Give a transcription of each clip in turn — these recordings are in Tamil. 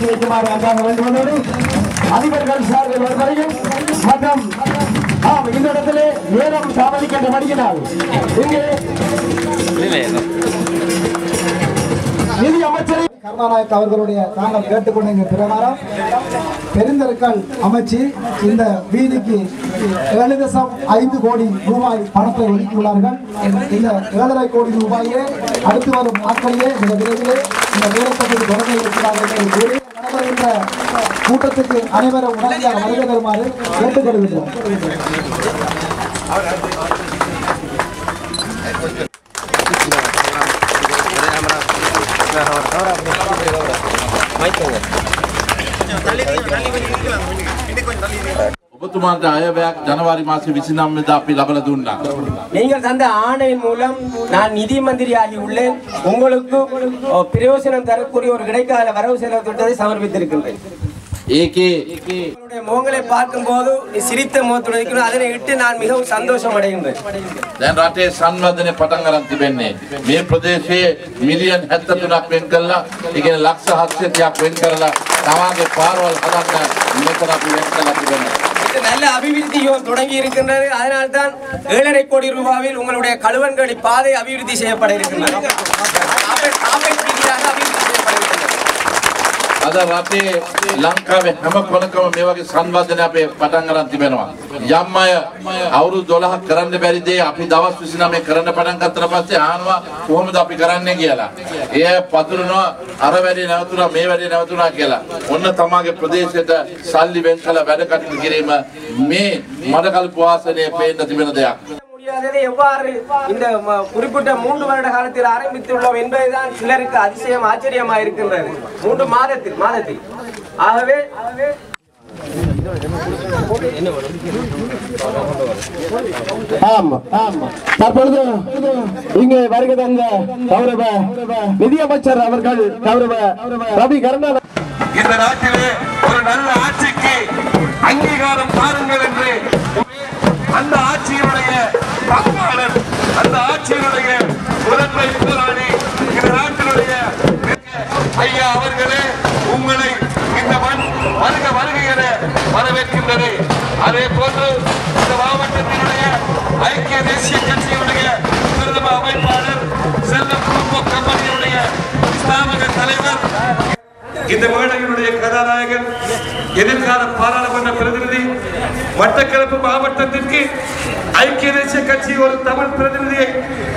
வருமாறு அன்றாக வேண்டுவதோடு அதிபர்கள் சார்பில் வருவதையும் மற்றும் ஆம் இந்த இடத்திலே நேரம் தாமதிக்கின்ற மடியினால் இங்கே நிதி அமைச்சரை கருணாநாயக் அவர்களுடைய நாங்கள் கேட்டுக்கொண்ட பிரகாரம் பெருந்தெருக்கள் அமைச்சு இந்த வீதிக்கு ஏழு தசம் ஐந்து கோடி ரூபாய் பணத்தை ஒதுக்கியுள்ளார்கள். இந்த ஏழரை கோடி ரூபாயே அடுத்து வரும் நாட்களிலே இந்த விரைவிலே இந்த வேலைப்பகுதி தொடங்க இருக்கிறார்கள் என்று கூறி நடைபெறுகின்ற கூட்டத்துக்கு அனைவரும் உடனடியாக வருகை தருமாறு கேட்டுக்கொள்கின்றோம். ඔබතුමාට අයවැයක් ජනවාරි මාස විසිනම්මද අපි ලබල දුන්නා. நீங்கள் தந்த ஆணையின் மூலம் நான் நிதி மந்திரி ஆகி உள்ளேன் உங்களுக்கு அஹ், பிரயோசனம் தரக்கூடிய ஒரு இடைக்கால வரவு செலவு திட்டத்தை சமர்ப்பித்திருக்கின்றேன் ඒකේ உங்களுடைய முகங்களை பார்க்கும்போது நீ சிரித்த முகத்துடன் இருக்கிறோம். அதனை இட்டு நான் மிகவும் சந்தோஷம் அடைகின்றேன் දැන් රටේ සංවර්ධනය පටන් අරන් තිබෙන්නේ. මේ ප්‍රදේශයේ මිලියන් 73ක් වෙන් කළා. ඒ කියන්නේ ලක්ෂ 700ක් වෙන් කරලා තමාගේ පාරවල් හදන්න මෙතන අපි වෙන් කළා තිබෙනවා. இது நல்ல அபிவிருத்தியும் தொடங்கி இருக்கின்றது அதனால்தான் ஏழரை கோடி ரூபாவில் உங்களுடைய கழுவன்களி பாதை அபிவிருத்தி செய்யப்பட இருக்கின்றது අද රටේ ලංකාවේ හැම කොනකම මේ වගේ සංවර්ධනය අපේ පටන් අරන් තිබෙනවා. යම් අය අවුරුදු 12ක් කරන්න බැරි දේ අපි දවස් 29 කරන්න පටන් ගත්තට පස්සේ අහනවා කොහොමද අපි කරන්නේ කියලා. ඒ පතුරනවා අර වැඩි නැවතුණා මේ වැඩි නැවතුණා කියලා. ඔන්න තමාගේ ප්‍රදේශයට සල්ලි වෙන් කළ වැඩ කටයුතු කිරීම මේ මඩකල්ප වාසනයේ පේන්න තිබෙන දෙයක්. முடியாததை எவ்வாறு இந்த குறிப்பிட்ட மூன்று வருட காலத்தில் ஆரம்பித்துள்ளோம் என்பதுதான் சிலருக்கு அதிசயம் ஆச்சரியமா இருக்கின்றது. மூன்று மாதத்தில் மாதத்தில். ஆகவே தற்பொழுது இங்கே வருகை தந்த கௌரவ நிதியமைச்சர் அவர்கள் கௌரவ ரவி கருணாநிதி இந்த நாட்டிலே ஒரு நல்ல ஆட்சிக்கு அதே போன்று இந்த மாவட்டத்தினுடைய ஐக்கிய தேசிய கட்சியினுடைய பிரதம அமைப்பாளர் செல்லம் குடும்ப கம்பெனியுடைய ஸ்தாபக தலைவர் இந்த மேடையினுடைய கதாநாயகன் எதிர்கால பாராளுமன்ற பிரதிநிதி மட்டக்களப்பு மாவட்டத்திற்கு ஐக்கிய தேசிய கட்சி ஒரு தமிழ் பிரதிநிதியை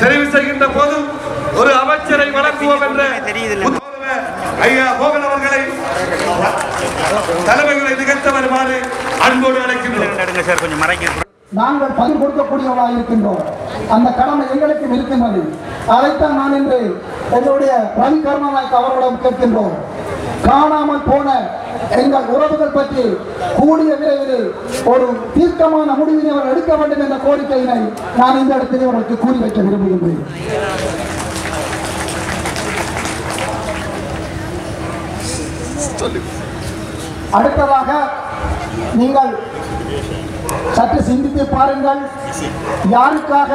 தெரிவு செய்கின்ற போது ஒரு அமைச்சரை வழங்குவோம் என்ற ஐயா மோகன் அவர்களை தலைமைகளை நிகழ்த்த வருமாறு அன்போடு அழைக்கின்றோம். நாங்கள் பதில் கொடுக்கக்கூடியவர்களாக இருக்கின்றோம். அந்த கடமை எங்களுக்கும் இருக்கின்றது அதைத்தான் நான் இன்று என்னுடைய ரவி கருணாநாயக் அவர்களிடம் கேட்கின்றோம். காணாமல் போன எங்கள் உறவுகள் பற்றி கூடிய விரைவில் ஒரு தீர்க்கமான முடிவினை அவர் எடுக்க வேண்டும் என்ற கோரிக்கையினை நான் இந்த இடத்திலே அவர்களுக்கு கூறி வைக்க விரும்புகின்றேன். அடுத்ததாக நீங்கள் சற்று சிந்தித்து பாருங்கள். யாருக்காக?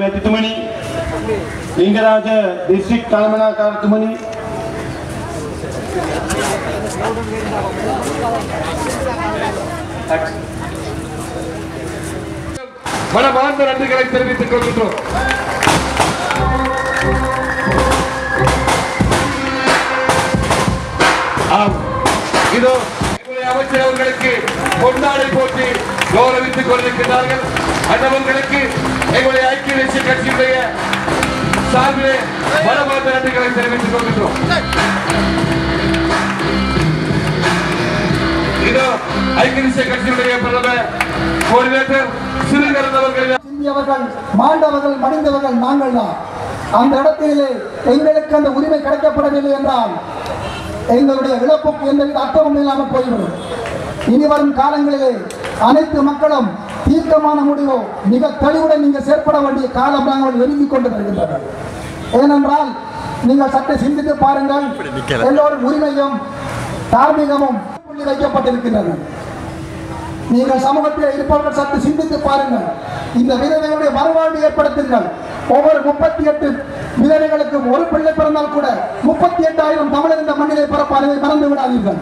மெத்துமணி லிங்கராஜ டிஸ்ட்ரிக்ட் தலைமனா காரத்துமணி. மனமார்ந்த நன்றிகளை தெரிவித்துக் கொள்கின்றோம். இதோ எங்களுடைய அமைச்சர் அவர்களுக்கு கொண்டாடை போட்டு கௌரவித்துக் கொண்டிருக்கிறார்கள். அண்ணவர்களுக்கு எங்களுடைய ஐக்கிய தேசிய கட்சியுடைய சார்பிலே மனமார்ந்த நன்றிகளை தெரிவித்துக் கொள்கின்றோம். இதோ ஐக்கிய தேசிய கட்சியுடைய பிரதமர் கோஆர்டினேட்டர் சிறுகரன் சிந்தியவர்கள் மாண்டவர்கள் மடிந்தவர்கள் நாங்கள் தான் அந்த இடத்திலே எங்களுக்கு அந்த உரிமை கிடைக்கப்படவில்லை என்றால் எங்களுடைய இழப்புக்கு எந்தவித அர்த்தமும் இல்லாமல் போய்விடும். இனி வரும் காலங்களிலே அனைத்து மக்களும் தீர்க்கமான முடிவோ மிக தெளிவுடன் நீங்கள் செயற்பட வேண்டிய காலம் நாங்கள் நெருங்கிக் கொண்டு வருகின்றன ஏனென்றால் நீங்கள் சற்று சிந்தித்து பாருங்கள் எல்லோரும் உரிமையும் தார்மீகமும் வைக்கப்பட்டிருக்கின்றன. நீங்கள் சமூகத்தில் இருப்பவர்கள் சற்று சிந்தித்து பாருங்கள். இந்த விதவைகளுடைய மறுவாழ்வு ஏற்படுத்துங்கள். ஒவ்வொரு முப்பத்தி எட்டு விதவைகளுக்கும் ஒரு பிள்ளை பிறந்தால் கூட முப்பத்தி எட்டாயிரம் தமிழர் இந்த மண்ணிலே பிறப்பார் இதை மறந்து விடாதீர்கள்.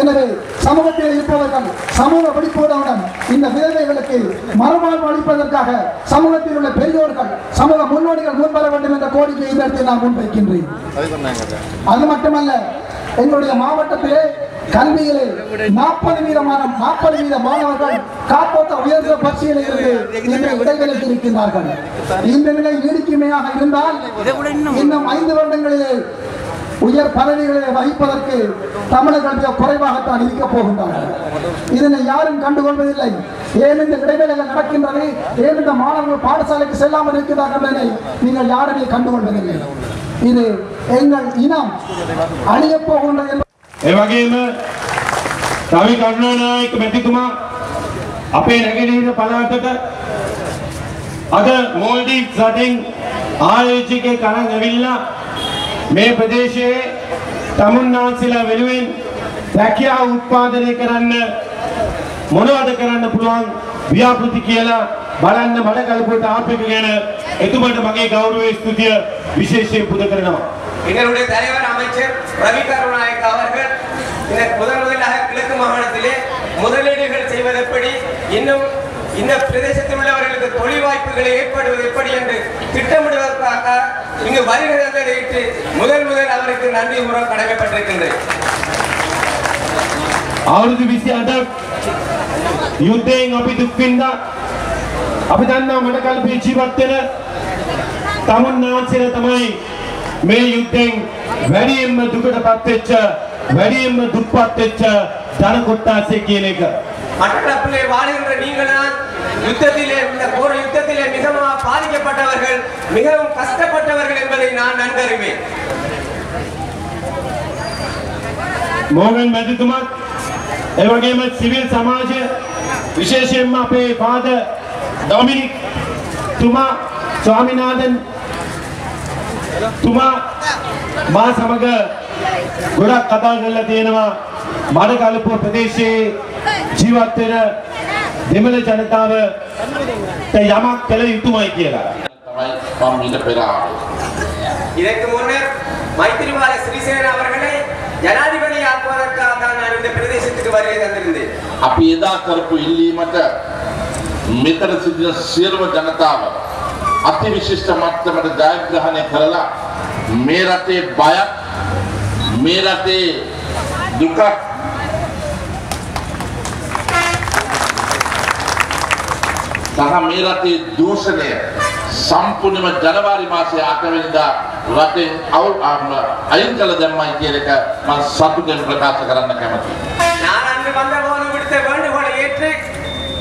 எனவே சமூகத்தில் இருப்பவர்கள் சமூக விழிப்புணர்வுடன் இந்த விதவைகளுக்கு மறுவாழ்வு அளிப்பதற்காக சமூகத்தில் உள்ள பெரியோர்கள் சமூக முன்னோடிகள் முன்வர வேண்டும் என்ற கோரிக்கையை இந்த இடத்தில் நான் முன்வைக்கின்றேன். அது மட்டுமல்ல எங்களுடைய மாவட்டத்திலே கல்வியிலே நாற்பது வீதமான நாற்பது வீத மாணவர்கள் காப்போத்த உயர்ந்த பரிசீலனை இருந்து இன்று இடைவெளிக்கு இருக்கின்றார்கள் இந்த நிலை நீடிக்குமையாக இருந்தால் இன்னும் ஐந்து வருடங்களிலே உயர் பதவிகளை வகிப்பதற்கு தமிழர்கள் மிக குறைவாகத்தான் இருக்கப் போகின்றார்கள். இதனை யாரும் கண்டுகொள்வதில்லை. ஏன் இந்த இடைவேளைகள் நடக்கின்றது ஏன் இந்த மாணவர்கள் பாடசாலைக்கு செல்லாமல் இருக்கிறார்கள் என்பதை நீங்கள் யாருமே கண்டுகொள்வதில்லை. இது எங்கள் இனம் அழியப் போகின்றது ඒ වගේම රවි කරුණානායක මැතිතුමා අපේ නැගෙනහිර පළාතට අද මෝල්ඩිව් රටින් ආයෝජකයෙක් අරන් ඇවිල්ලා මේ ප්‍රදේශයේ තමුන්නාන්සලා වෙනුවෙන් රැකියාව උත්පාදනය කරන්න මොනවද කරන්න පුළුවන් ව්‍යාපෘති කියලා බලන්න මඩ කල්පුවට ආපෙක ගැන එතුමට මගේ ගෞරවය ස්තුතිය විශේෂයෙන් පුද කරනවා. எங்களுடைய தலைவர் அமைச்சர் ரவி கருணாநாயக் அவர்கள் இந்த முதன் முதலாக கிழக்கு மாகாணத்திலே முதலீடுகள் செய்வது எப்படி இன்னும் இந்த பிரதேசத்தில் உள்ளவர்களுக்கு தொழில் வாய்ப்புகளை ஏற்படுவது எப்படி என்று திட்டமிடுவதற்காக இங்கு வருகிறதை முதல் முதல் அவருக்கு நன்றி கூற கடமைப்பட்டிருக்கின்றேன் අවුරුදු විසි අටක් යුද්ධයෙන් අපි දුක්වින්දා අපි දන්නා මට කල්පේ ජීවත්වෙන තමුන් නාන්සේල තමයි මේ යුද්ධයෙන් වැඩියෙන්ම දුකට පත්වෙච්ච වැඩියෙන්ම දුප්පත් වෙච්ච ජන කොට්ටාසය කියන එක. மட்டக்களப்பிலே வாழ்கின்ற நீங்கள் தான் யுத்தத்திலே இந்த போர் யுத்தத்திலே மிகவும் பாதிக்கப்பட்டவர்கள் மிகவும் கஷ்டப்பட்டவர்கள் என்பதை நான் நன்கறிவேன் මෝගන් මැතිතුමත් එවගේම සිවිල් සමාජය විශේෂයෙන්ම අපේ පාද ඩොමිනික් තුමා ස්වාමිනාදන් තුමා මා සමග ගොඩක් කතා කරලා තියෙනවා මඩකලපුව ප්‍රදේශයේ ජීවත් වෙන දෙමළ ජනතාවට යමක් කළ යුතුමයි කියලා. තමයි මම ඊට පෙර ಇದಕ್ಕೆ ಮುನ್ನ ಮೈತ್ರಿ ಮಾಲೆ ಶ್ರೀಸೇನ ಅವರುಗಳೇ ಜನಾಧಿಪತಿ ಆತ್ಮರಕ್ಕ ಆದಾನಿಂದ ಪ್ರದೇಶಕ್ಕೆ ಬರೆಯದಂದಿರುಂದೆ ಅಪ್ಪ ಎದಾ ಕರ್ಪು ಇಲ್ಲಿ ಮಠ ಮಿತ್ರ ಸಿದ್ಧ ಸೇರುವ ಜನತಾವ සියලුම ජනතාව අති විශිෂ්ට මට්ටමට ජයග්‍රහණය කරලා මේ රටේ බයක් මේ රටේ දුකක් සහ මේ රටේ දූෂණය සම්පූර්ණයෙන්ම ජනවාරි මාසයේ 8 වෙනිදා රටෙන් අවු- අම්, අයින් කළ දැම්මයි කියන එක මම සතුටෙන් ප්‍රකාශ කරන්න කැමතියි. நான் அன்று வந்தபோது விடுத்த வேண்டுகோளை ஏற்று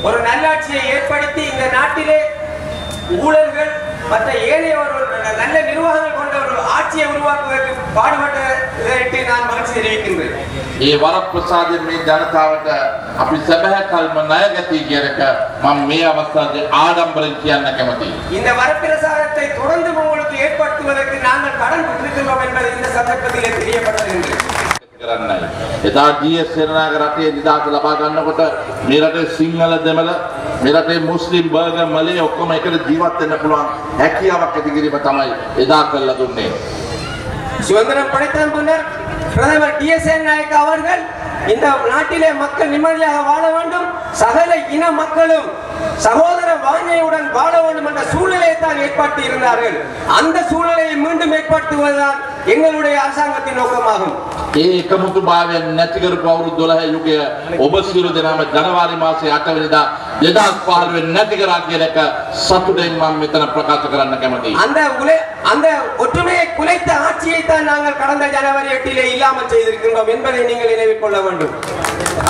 ஒரு நல்லாட்சியை ஏற்படுத்தி இந்த நாட்டிலே ஊழல்கள் மற்ற ஏனைய ஒரு நல்ல நிர்வாகங்கள் கொண்ட ஒரு ஆட்சியை உருவாக்குவதற்கு பாடுபட்டதற்கு நான் மகிழ்ச்சி தெரிவிக்கின்றேன் ඒ වරප්‍රසාදයෙන් මේ ජනතාවට අපි සැබෑ කල්ම ණය ගැති කියන එක මම මේ අවස්ථාවේ ආඩම්බරෙන් කියන්න කැමතියි. இந்த வரப்பிரசாதத்தை தொடர்ந்து உங்களுக்கு ஏற்படுத்துவதற்கு நாங்கள் கடன் பெற்றிருக்கின்றோம் என்பதை இந்த சந்தர்ப்பத்திலே தெரியப்படுத்துகின்றேன் කරන්නයි. එදා DS සේනානායක රටේ නිදහස ලබා ගන්නකොට මේ රටේ සිංහල දෙමළ මේ රටේ මුස්ලිම් බර්ගර් මලේ ඔක්කොම එකට ජීවත් වෙන්න පුළුවන් හැකියාවක් ඇති කිරීම තමයි එදා කළා දුන්නේ. சுதந்திரம் படைத்த முன்னர் பிரதமர் டி எஸ் நாயக் அவர்கள் இந்த நாட்டிலே மக்கள் நிம்மதியாக வாழ வேண்டும் சகல இன மக்களும் சகோதர வாஞ்சையுடன் வாழ வேண்டும் என்ற சூழ்நிலையை தான் ஏற்படுத்தி இருந்தார்கள் அந்த சூழ்நிலையை மீண்டும் ஏற்படுத்துவதுதான் எங்களுடைய அரசாங்கத்தின் நோக்கமாகும் ඒ එකමුතුභාවයෙන් නැති කරපු අවුරුදු 12 යුගය ඔබ සියලු දෙනාම ජනවාරි මාසයේ 8 වෙනිදා 2015 වෙනි නැති කරා කියන එක සතුටෙන් මම මෙතන ප්‍රකාශ කරන්න කැමතියි. அந்த உலை அந்த ஒற்றுமையை குலைத்த ஆட்சியை தான் நாங்கள் கடந்த ஜனவரி எட்டிலே இல்லாமல் செய்திருக்கின்றோம் என்பதை நீங்கள் நினைவில் கொள்ள வேண்டும்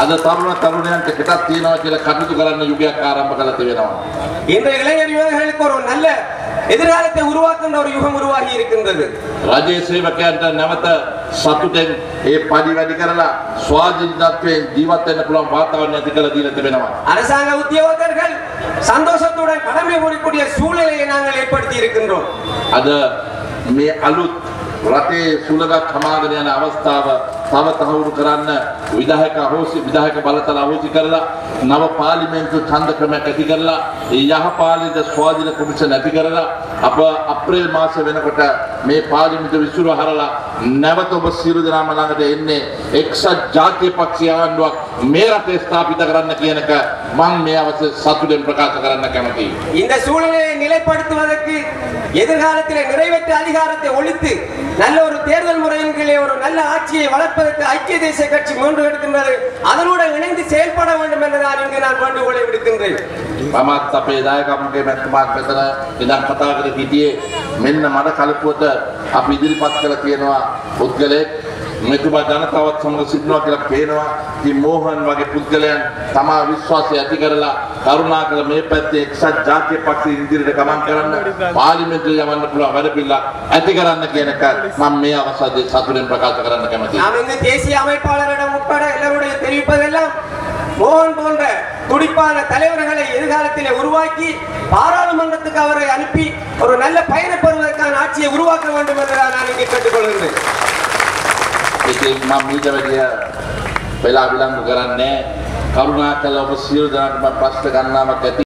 අද තරුණ තරුණයන්ට පිටත් තියනවා කියලා කටයුතු කරන්න යුගයක් ආරම්භ කළ තිබෙනවා. இந்த இளைஞர் யுவர்களுக்கு ஒரு நல்ல எதிர்காலத்தை உருவாக்குகின்ற ஒரு யுகம் உருவாகி இருக்கின்றது රජයේ සේවකයන්ට නැවත සතුටෙන් ඒ පඩි වැඩි කරලා ස්වාධීනත්වයෙන් ජීවත් වෙන්න පුළුවන් වාතාවරණය ඇති කරලා දීලා තිබෙනවා. அரசாங்க உத்தியோகத்தர்கள் சந்தோஷத்துடன் கடமை முடிக்கூடிய சூழ்நிலையை நாங்கள் ஏற்படுத்தி இருக்கின்றோம் අද මේ අලුත් රටේ සුළඟක් හමාගෙන යන අවස්ථාව තව තහවුරු කරන්න විධායක අහෝසි විධායක බලතල අහෝසි කරලා නව පාර්ලිමේන්තු ඡන්ද ක්‍රමයක් ඇති කරලා ඒ යහපාලිත ස්වාධීන කොමිෂන් ඇති කරලා අප අප්‍රේල් මාස වෙනකොට මේ පාර්ලිමේන්තු විසිරුව හරලා නැවත ඔබ සියලු දෙනාම ළඟට එන්නේ එක්සත් ජාතික පක්ෂය ආණ්ඩුවක් මේ රටේ ස්ථාපිත කරන්න කියන එක මම මේ අවස්ථේ සතුටෙන් ප්‍රකාශ කරන්න කැමතියි. இந்த சூழ்நிலையை நிலைப்படுத்துவதற்கு எதிர்காலத்தில் நிறைவேற்ற அதிகாரத்தை ஒழித்து நல்ல ஒரு தேர்தல் முறையின் கீழே ஒரு நல்ல ஆட்சியை வளர்ப்பதற்கு ஐக்கிய தேசிய கட்சி முன்பு எடுக்கின்றது அதனோடு இணைந்து செயல்பட வேண்டும் என்று நான் இங்கு நான் வேண்டுகோளை விடுக்கின்றேன் මමත් අපේ දායකම්ගේ මැතිතුමාත් මෙතන ඉඳන් කතා කර හිටියේ මෙන්න මඩ කලපුවට අපි ඉදිරිපත් කළ තියෙනවා පුද්ගලයෙක් මෙතුමා ජනතාවත් සමග සිටිනවා කියලා පේනවා. ඉතින් මෝහන් වගේ පුද්ගලයන් තමා විශ්වාසය ඇති කරලා කරුණාකර මේ පැත්තේ එක්සත් ජාතික පක්ෂය ඉදිරියට ගමන් කරන්න පාර්ලිමේන්තුවේ යවන්න පුළුවන් වැඩ පිළිවෙල ඇති කරන්න කියන එක මම මේ අවස්ථාවේ සතුටින් ප්‍රකාශ කරන්න කැමතියි. நாம் இங்கு தேசிய அமைப்பாளரிடம் உட்பட எல்லோருடைய தெரிவிப்பதெல்லாம் மோகன் போன்ற துடிப்பான தலைவர்களை எதிர்காலத்திலே உருவாக்கி பாராளுமன்றத்துக்கு அவரை அனுப்பி ஒரு நல்ல பயணம் பெறுவதற்கான ஆட்சியை உருவாக்க வேண்டும் என்று நான் இங்கே கேட்டுக்கொள்கின்றேன் ඉතින් මම මීට වැඩිය වෙලා විලංගු කරන්නේ කරුණාකර ඔබ සියලු දෙනාටම ප්‍රශ්න ගණනාවක් ඇති.